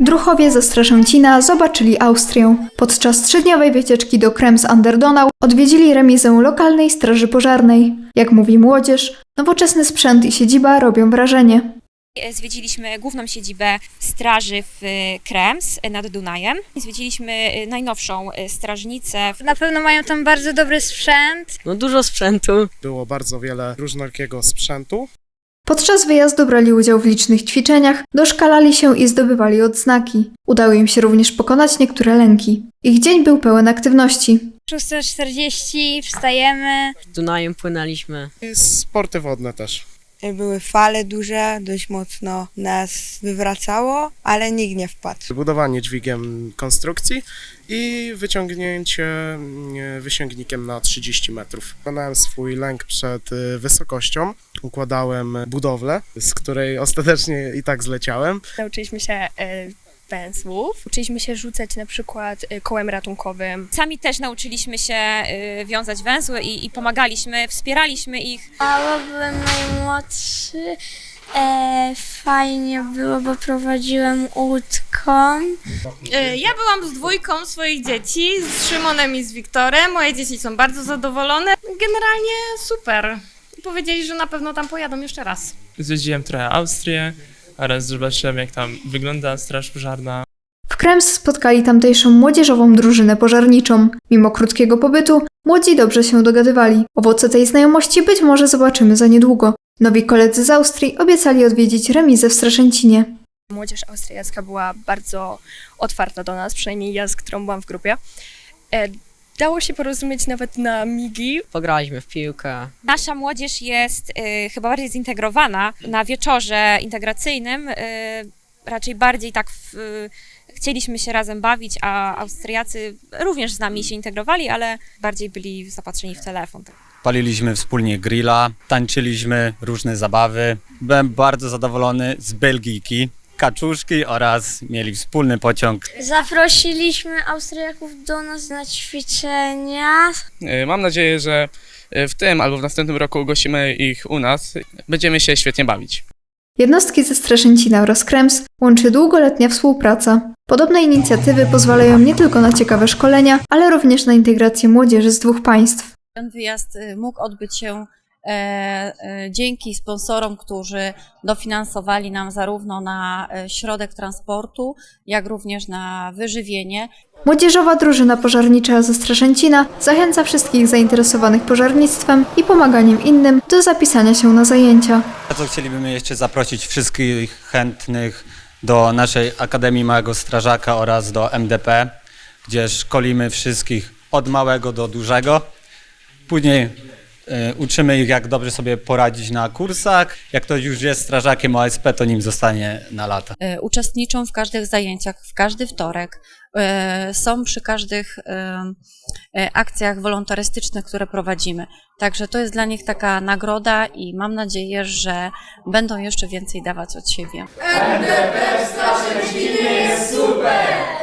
Druchowie ze Straszęcina zobaczyli Austrię. Podczas trzydniowej wycieczki do Krems-Anderdonau odwiedzili remizę lokalnej straży pożarnej. Jak mówi młodzież, nowoczesny sprzęt i siedziba robią wrażenie. Zwiedziliśmy główną siedzibę straży w e, Krems e, nad Dunajem. Zwiedziliśmy e, najnowszą strażnicę. Na pewno mają tam bardzo dobry sprzęt. No dużo sprzętu. Było bardzo wiele różnorakiego sprzętu. Podczas wyjazdu brali udział w licznych ćwiczeniach, doszkalali się i zdobywali odznaki. Udało im się również pokonać niektóre lęki. Ich dzień był pełen aktywności. 6.40 wstajemy. Dunajem płynęliśmy. Sporty wodne też. Były fale duże, dość mocno nas wywracało, ale nikt nie wpadł. Budowanie dźwigiem konstrukcji i wyciągnięcie mm, wysięgnikiem na 30 metrów. Pokonałem swój lęk przed y, wysokością. Układałem budowlę, z której ostatecznie i tak zleciałem. Nauczyliśmy się e, węzłów, uczyliśmy się rzucać na przykład e, kołem ratunkowym. Sami też nauczyliśmy się e, wiązać węzły i, i pomagaliśmy, wspieraliśmy ich. Mało byłem najmłodszy. E, fajnie było, bo prowadziłem łódką. E, Ja byłam z dwójką swoich dzieci, z Szymonem i z Wiktorem. Moje dzieci są bardzo zadowolone. Generalnie super. Powiedzieli, że na pewno tam pojadą jeszcze raz. Zwiedziłem trochę Austrię oraz zobaczyłem, jak tam wygląda straż pożarna. W Krems spotkali tamtejszą młodzieżową drużynę pożarniczą. Mimo krótkiego pobytu, młodzi dobrze się dogadywali. Owoce tej znajomości być może zobaczymy za niedługo. Nowi koledzy z Austrii obiecali odwiedzić remizę w Straszęcinie. Młodzież austriacka była bardzo otwarta do nas, przynajmniej ja, z którą byłam w grupie. Dało się porozumieć nawet na migi. Pograliśmy w piłkę. Nasza młodzież jest e, chyba bardziej zintegrowana. Na wieczorze integracyjnym e, raczej bardziej tak w, e, chcieliśmy się razem bawić, a Austriacy również z nami się integrowali, ale bardziej byli zapatrzeni w telefon. Paliliśmy wspólnie grilla, tańczyliśmy różne zabawy. Byłem bardzo zadowolony z Belgijki, kaczuszki oraz mieli wspólny pociąg Zaprosiliśmy Austriaków do nas na ćwiczenia. E, Mam nadzieję, że e, w tym albo w następnym roku gościmy ich u nas. Będziemy się świetnie bawić. Jednostki ze Straszęcina oraz Krems łączy długoletnia współpraca. Podobne inicjatywy pozwalają nie tylko na ciekawe szkolenia, ale również na integrację młodzieży z dwóch państw. Ten wyjazd y, mógł odbyć się dzięki sponsorom, którzy dofinansowali nam zarówno na e, środek transportu, jak również na wyżywienie. Młodzieżowa drużyna pożarnicza ze Straszęcina zachęca wszystkich zainteresowanych pożarnictwem i pomaganiem innym do zapisania się na zajęcia. Bardzo chcielibyśmy jeszcze zaprosić wszystkich chętnych do naszej Akademii Małego Strażaka oraz do MDP, gdzie szkolimy wszystkich od małego do dużego. Później e, uczymy ich, jak dobrze sobie poradzić na kursach. Jak ktoś już jest strażakiem OSP, to nim zostanie na lata. E, Uczestniczą w każdych zajęciach, w każdy wtorek. e, Są przy każdych e, e, akcjach wolontarystycznych, które prowadzimy. Także to jest dla nich taka nagroda i mam nadzieję, że będą jeszcze więcej dawać od siebie. MDP w Straszęcinie jest super!